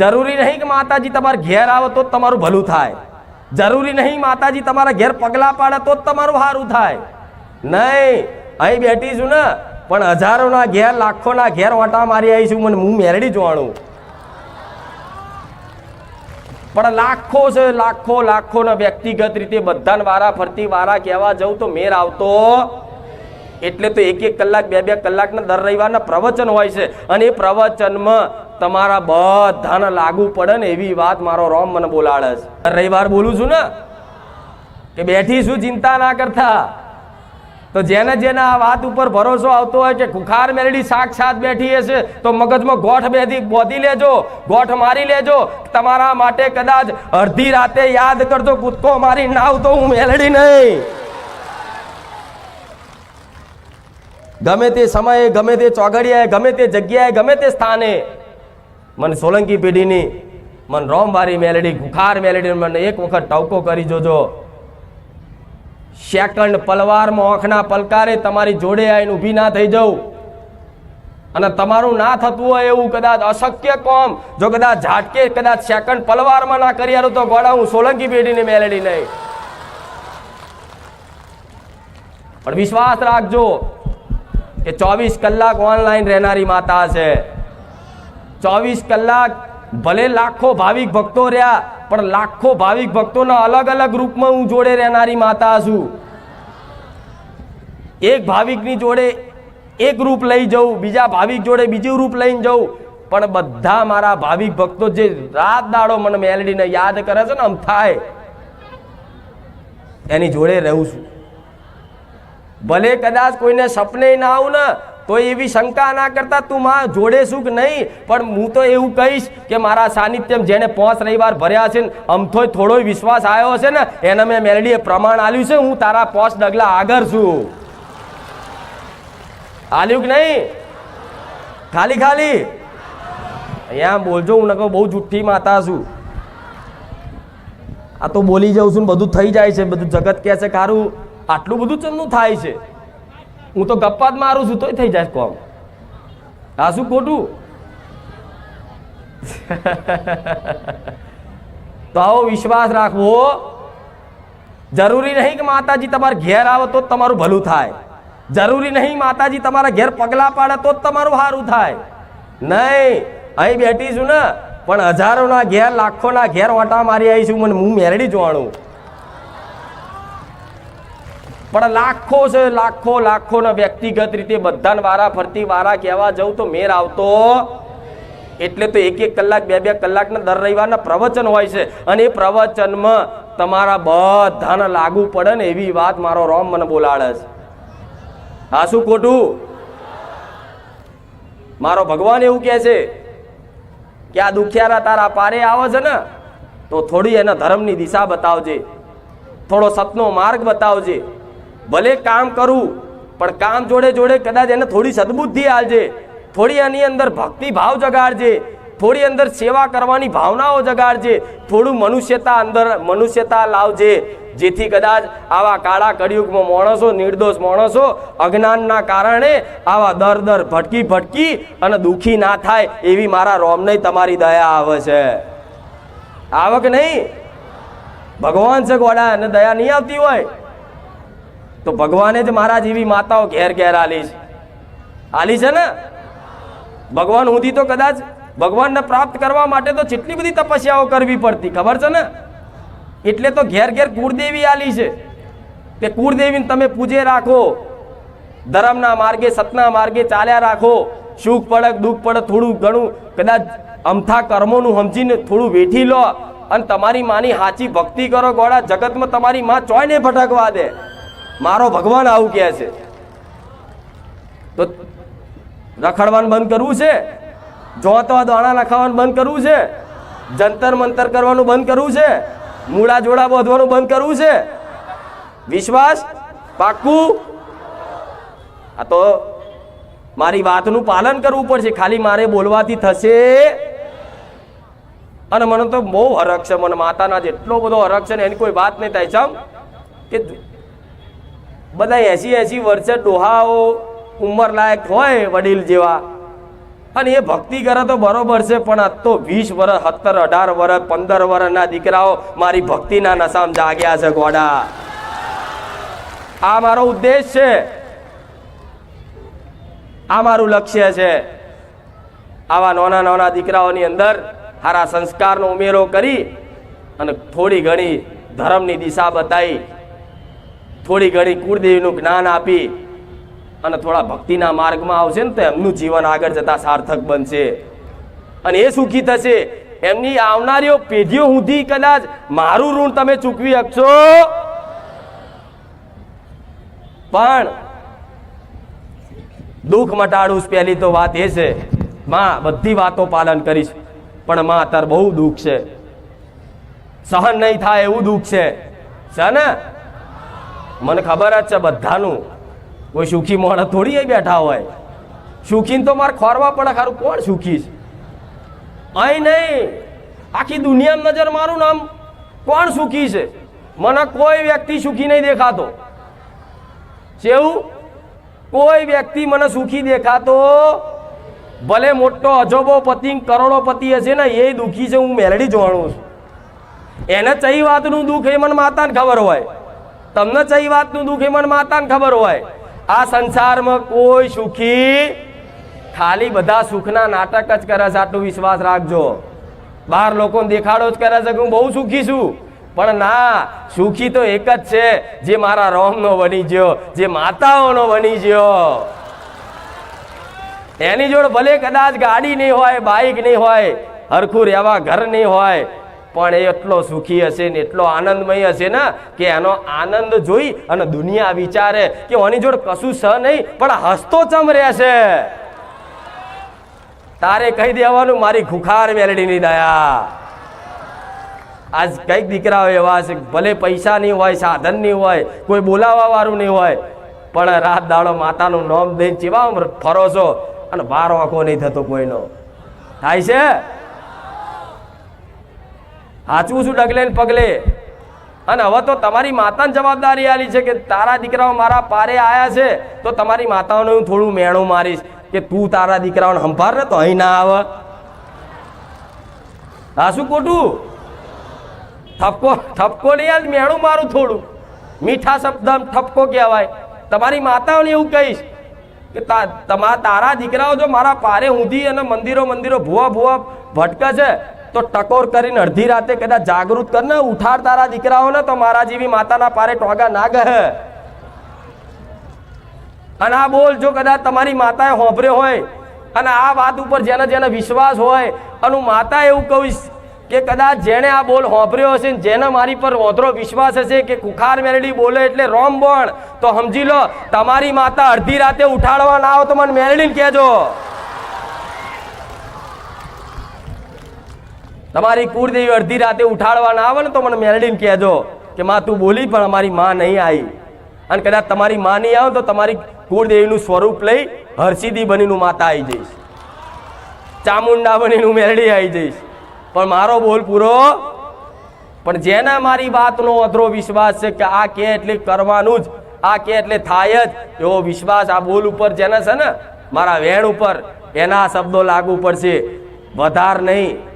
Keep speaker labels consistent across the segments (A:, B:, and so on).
A: જરૂરી નહીં કે માતાજી તમારા ઘેર આવે તો જ તમારું ભલું થાય. જરૂરી નહીં માતાજી તમારા ઘેર પગલા પાડે તો જ તમારું સારું થાય. નહીં, અહીં બેઠી છું ને, પણ હજારોના ઘેર, લાખોના ઘેર વાટા મારી આવી છું, મને હું મેરડી જોવાનું. પણ લાખો છે, લાખો, લાખોના વ્યક્તિગત રીતે બધાને વારા ફરતી વારા કહેવા જવું તો મેર આવતો એટલે તો એક એક કલાક, બે બે કલાકના દર રવિવારના પ્રવચન હોય છે. અને એ પ્રવચનમાં તમારા બધાને લાગુ પડે ને એવી વાત મારો રોમ મને બોલાડે છે. રવિવાર બોલું છું ને, કે બેઠી શું ચિંતા ના કરતા. તો જેને જેને આ વાત ઉપર ભરોસો આવતો હોય કે ખુખાર મેલડી સાક્ષાત બેઠી હશે, તો મગજમાં ગોઠ બેધી, બોધી લેજો, ગોઠ મારી લેજો. તમારા માટે કદાચ અડધી રાતે યાદ કરજો, કૂદકો મારી, નાવ તો હું મેલડી નહીં. ગમે તે સમયે, ગમે તે ચોગડિયાએ ગમે તે જગ્યાએ, ગમે તે સ્થાને મને સોલંકી પેઢીની, મને રોમવારી મેલડી, ગુખાર મેલડી, મને એક વખત ટવકો કરી જોજો. સેકન્ડ પલવારમાં આંખના પલકારે તમારી જોડે આવીને ઊભી ના થઈ જવું અને તમારું ના થતું હોય એવું કદાચ અશક્ય કોમ, જો કદાચ ઝાટકે, કદાચ સેકન્ડ પલવારમાં ના કરી તો ગોળા હું સોલંકી પેઢીની મેલેડી નહીં. પણ વિશ્વાસ રાખજો કે ચોવીસ કલાક ઓનલાઈન રહેનારી માતા છે. ચોવીસ કલાક ભલે લાખો ભાવિક ભક્તો રહ્યા, પણ લાખો ભાવિક ભક્તોના અલગ અલગ રૂપમાં હું જોડે રહેનારી માતા છું. એક ભાવિકની જોડે એક રૂપ લઈ જવું બીજા ભાવિક જોડે બીજું રૂપ લઈને જવું પણ બધા મારા ભાવિક ભક્તો જે રાત દાડો મને મેલડીને યાદ કરે છે ને આમ થાય, એની જોડે રહું છું. ભલે કદાચ કોઈને સપને ના આવું ને તો એવી શંકા ના કરતા તું માં જોડે કે નહીં? પણ હું તો એવું કહીશ કે મારા સાનિધ્યમ જેને પાંચ રવિવાર ભર્યા છે ને, અમથોય થોડો વિશ્વાસ આવ્યો છે ને, એને મેં મેલડીએ પ્રમાણ આલ્યું છે, હું તારા પાંચ ડગલા આગળ છું. આલ્યું કે નહીં? ખાલી ખાલી. અહીંયા બોલજો, હું નકો બહુ જુઠ્ઠી માતા છું. આ તો બોલી જાઉં છું ને, બધું થઈ જાય છે, બધું જગત કહે છે ખારું આટલું બધું ચમનું થાય છે? હું તો ગપ્પા જ મારું છું, તોય થઈ જાય કોમ. આ શું ખોટું? તો આવો વિશ્વાસ રાખવો. જરૂરી નહીં કે માતાજી તમારા ઘેર આવે તો જ તમારું ભલું થાય. જરૂરી નહીં માતાજી તમારા ઘેર પગલા પાડે તો જ તમારું સારું થાય. નહીં, અહીં બેઠી છું ને, પણ હજારોના ઘેર, લાખોના ઘેર ઓટા મારી આવી છું, મને હું મેરડી જોવાનું. પણ લાખો છે, લાખો લાખો ને વ્યક્તિગત રીતે બધાને વારા ફરતી વારા કહેવા જવું તો મેર આવતો. એટલે તો એક એક કલાક, બે બે કલાકના દર રવિવારના પ્રવચન હોય છે. અને એ પ્રવચનમાં તમારા બધાને લાગુ પડે ને એવી વાત મારો રોમ મને બોલાડે છે. હા, શું ખોટું? મારો ભગવાન એવું કહે છે કે આ દુખિયારા તારા પારે આવે છે ને, તો થોડી એના ધર્મની દિશા બતાવજે. થોડો સતનો માર્ગ બતાવજે. ભલે કામ કરું, પણ કામ જોડે જોડે કદાચ એને થોડી સદબુદ્ધિ આલજે, થોડી એની અંદર ભક્તિ ભાવ જગાડજે, થોડી અંદર સેવા કરવાની ભાવનાઓ જગાડજે, થોડું મનુષ્યતા અંદર મનુષ્યતા લાવજે, જેથી કદાચ આવા કાળા કળિયુગમાં માણસો, નિર્દોષ માણસો અજ્ઞાનના કારણે આવા દર દર ભટકી ભટકી અને દુઃખી ના થાય એવી મારા રોમને તમારી દયા આવે છે. આવક નહીં? ભગવાન છે ગોડા અને દયા નહીં આવતી હોય? તો ભગવાને જ મારા જેવી માતાઓ ઘેર ઘેર આલી છે. આલી છે ને? ભગવાન સુધી તો કદાચ ભગવાનને પ્રાપ્ત કરવા માટે તો કેટલી બધી તપસ્યાઓ કરવી પડતી, ખબર છે ને? એટલે તો ઘેર ઘેર કુળદેવી આલી છે. તે કુળદેવીને તમે પૂજે રાખો. ધર્મના માર્ગે, સતના માર્ગે ચાલ્યા રાખો. સુખ પડે, દુઃખ પડે, થોડું ઘણું, કદાચ અમથા કર્મોનું સમજીને થોડું વેઠી લો અને તમારી માની સાચી ભક્તિ કરો ગોળા. જગતમાં તમારી માં ચોય ને ભટકવા દે. મારો ભગવાન આવું કહે છે. તો રખડવાનું બંધ કરવું છે? જોતવા દોણા લખાવાનું બંધ કરવું છે? જંતર મંતર કરવાનું બંધ કરવું છે? મૂળા જોડા બોધવાનું બંધ કરવું છે? વિશ્વાસ? પાક્કું? આ તો મારી વાતનું પાલન કરવું પડશે. ખાલી મારે બોલવાથી થશે. અને મને તો બહુ હરખ છે. મને માતાના જેટલો બધો હરખ છે એની કોઈ વાત નહીં થાય. ચમ? કે બધા એસી એસી વર્ષે ડોહાઓ ઉંમર લાયક હોય વડીલ જેવા. અને એ ભક્તિ કરે તો બરોબર છે, પણ આ તો વીસ વર્ષ સત્તર, અઢાર વર્ષ પંદર વર્ષના દીકરાઓ મારી ભક્તિના નશામાં જાગ્યા છે ગોડા. આ મારો ઉદ્દેશ છે. આ મારું લક્ષ્ય છે. આવા નાના નાના દીકરાઓની અંદર સારા સંસ્કારનો ઉમેરો કરી અને થોડી ઘણી ધર્મની દિશા બતાવી થોડી ઘણી કુળદેવીનું જ્ઞાન આપી અને થોડા ભક્તિના માર્ગમાં આવશે ને તો એમનું જીવન આગળ જતા સાર્થક બનશે. અને એ સુખી થશે. એમની આવનારીઓ પેઢીઓ સુધી કદાચ મારું ઋણ તમે ચૂકવી શકશો પણ દુઃખ મટાડું પહેલી તો વાત એ છે. માં, બધી વાતો પાલન કરીશ, પણ માં અત્યારે બહુ દુઃખ છે. સહન નહીં થાય એવું દુઃખ છે ને? મને ખબર જ છે બધાનું. કોઈ સુખી માણસ થોડી એ બેઠા હોય. સુખીને તો મારે ખોરવા પડે, ખારું કોણ સુખી છે? અહીં નહીં. આખી દુનિયામાં નજર મારું નામ કોણ સુખી છે? મને કોઈ વ્યક્તિ સુખી નહીં દેખાતો. જેવું? કોઈ વ્યક્તિ મને સુખી દેખાતો. ભલે મોટો અજોબો પતિ કરોડોપતિ હશે ને, એ દુઃખી છે, હું મેલડી જોવાનું છું. એને ચઈ વાતનું દુઃખ એ મને માતાને ખબર હોય. તમને ચઈ વાતનું દુઃખ એ મને માતાને ખબર હોય. આ સંસારમાં કોઈ સુખી ખાલી બધા સુખના નાટક જ કરે છે, આટલું વિશ્વાસ રાખજો. બહાર લોકોને દેખાડો જ કરે છે કે હું બહુ સુખી છું. પણ ના, સુખી તો એક જ છે, જે મારા રોમનો બની ગયો, જે માતાઓનો બની ગયો. એની જોડે ભલે કદાચ ગાડી નહીં હોય બાઇક નહીં હોય, હરખું રહેવા ઘર નહીં હોય પણ એ એટલો સુખી હશે ને એટલો આનંદમય હશે ને કે એનો આનંદ જોઈ અને દુનિયા વિચારે કે ઓની જોડે કશું સ નહીં, પણ હસતો ચમ રહેશે? તારે કહી દેવાનું, મારી ખુખાર મેલડીની દયા. આજ કંઈક દીકરાઓ એવા છે ભલે પૈસા નહીં હોય, સાધન નહીં હોય, કોઈ બોલાવા વાળું નહીં હોય, પણ રાત દાડો માતાનું નામ દઈને ચીવા ફરો છો અને બાર વાંકો નહીં થતો કોઈનો. થાય છે? સાચું છું ડગલે પગલે. અને હવે તો તમારી માતાની જવાબદારી આલી છે કે તારા દીકરાઓ મારા પારે આવ્યા છે, તો તમારી માતાઓને હું થોડું મેણું મારીશ કે તું તારા દીકરાઓને સંભાળ ને તો અહીં ના આવે. હા, શું ખોટું? ઠપકો ઠપકો નહીં યાર મેણું મારું થોડું. મીઠા શબ્દ ઠપકો કહેવાય. તમારી માતાઓને એવું કહીશ કે તા, તમા, તારા દીકરાઓ જો મારા પારે ઊંધી અને મંદિરો મંદિરો ભૂવા ભૂવા ભટકે છે તો ટકોર કરીને અડધી રાતે કદાચ જાગૃત કરને ઉઠાડ તારા દીકરાઓને તો મારા જેવી માતાના પારે ટોગા ના ગહે. અને આ બોલ, જો કદાચ તમારી માતાએ હોંભર્યો હોય, અને આ વાત ઉપર જેને જેને વિશ્વાસ હોય, અને હું માતા એવું કહીશ કે કદાચ જેણે આ બોલ હોંભર્યો હશે ને જેને મારી પર ઓધરો વિશ્વાસ હશે કે કુખાર મેરડી બોલે એટલે રોમ બોણ, તો સમજી લો, તમારી માતા અડધી રાતે ઉઠાડવા ના આવો તો મને મેરડીને કહેજો. તમારી કુળદેવી અડધી રાતે ઉઠાડવા ના આવે ને તો મને મેલડીને કહેજો કે, માં, તું બોલી, પણ અમારી માં નહીં આવી. અને કદાચ તમારી માં નહીં આવે તો તમારી કુળદેવીનું સ્વરૂપ લઈ હરસિદ્ધિ બનીનું માતા આવી જઈશ. ચામુંડા બનીનું મેલડી આવી જઈશ. પણ મારો બોલ પૂરો. પણ જેના મારી વાતનો અધરો વિશ્વાસ છે કે આ કે એટલે કરવાનું જ, આ કે એટલે થાય જ, એવો વિશ્વાસ આ બોલ ઉપર જેને છે ને, મારા વેણ ઉપર એના શબ્દો લાગુ પડશે. વધાર નહીં.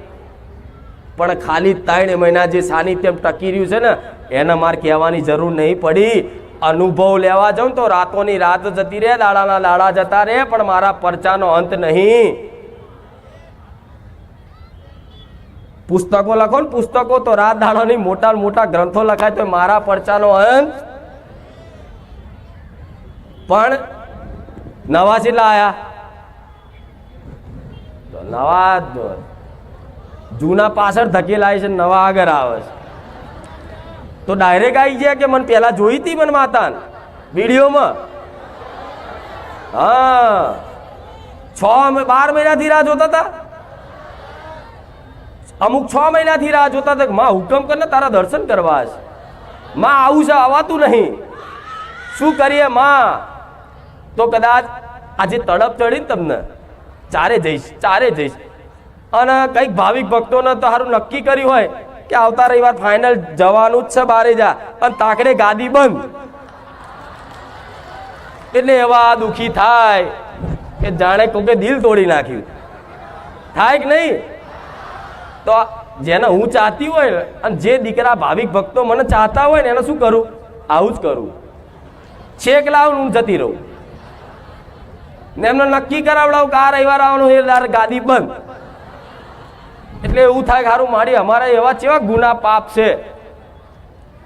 A: પણ ખાલી ત્રણ મહિના જે સાનિધ્ય ટકી રહ્યું છે ને, એને મારે કહેવાની જરૂર નહીં પડી. અનુભવ લેવા જાઉં તો રાતોની રાત જતી રહે દાડાના દાડા જતા રહે, પણ મારા પરચાનો અંત નહીં. પુસ્તકો લખો ને પુસ્તકો તો રાત દાડાની મોટા મોટા ગ્રંથો લખાય તો મારા પરચાનો અંત. પણ નવા કેટલા આવ્યા નવા જૂના પાછળ ધકેલાય છે નવા આગળ આવે છે. તો ડાયરેક્ટ આવી ગયા કે મને પહેલાં જોઈ હતી મને માતાને? વિડીયોમાં? હા. છ બાર મહિનાથી રાહ જોતા હતા? અમુક છ મહિનાથી રાહ જોતા હતા માં હુકમ કરીને તારા દર્શન કરવા છે. માં આવું છે, આવાતું નહીં. શું કરીએ માં? તો કદાચ આજે તડપ ચડી તમને ચારે જઈશ ચારે જઈશ. અને કંઈક ભાવિક ભક્તોને તો સારું નક્કી કર્યું હોય કે આવતા રવિવાર ફાઇનલ જવાનું જ છે બારે જા. અને તાકડે ગાદી બંધ. એટલે એવા દુખી થાય કે જાણે કોકે દિલ તોડી નાખ્યું. થાય કે નહીં? તો જેને હું ચાહતી હોય અને જે દીકરા ભાવિક ભક્તો મને ચાહતા હોય ને એને શું કરું? આવું જ કરું. છેક લાવું હું જતી રહું. ને એમને નક્કી કરાવડાવું કે આ રવિવાર આવવાનું એ ગાદી બંધ. એટલે એવું થાય હારું, મારી અમારા એવા ચેવા ગુના પાપ છે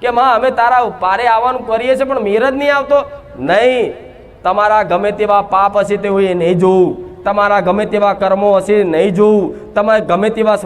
A: કે માં, અમે તારા પારે આવવાનું કરીએ છીએ, પણ મેર જ નહીં આવતો? નહીં. તમારા ગમે તેવા પાપ હશે તે હું એ નહીં જોવું તમારા ગમે તેવા કર્મો હશે નહીં જોવું તમારે ગમે તેવા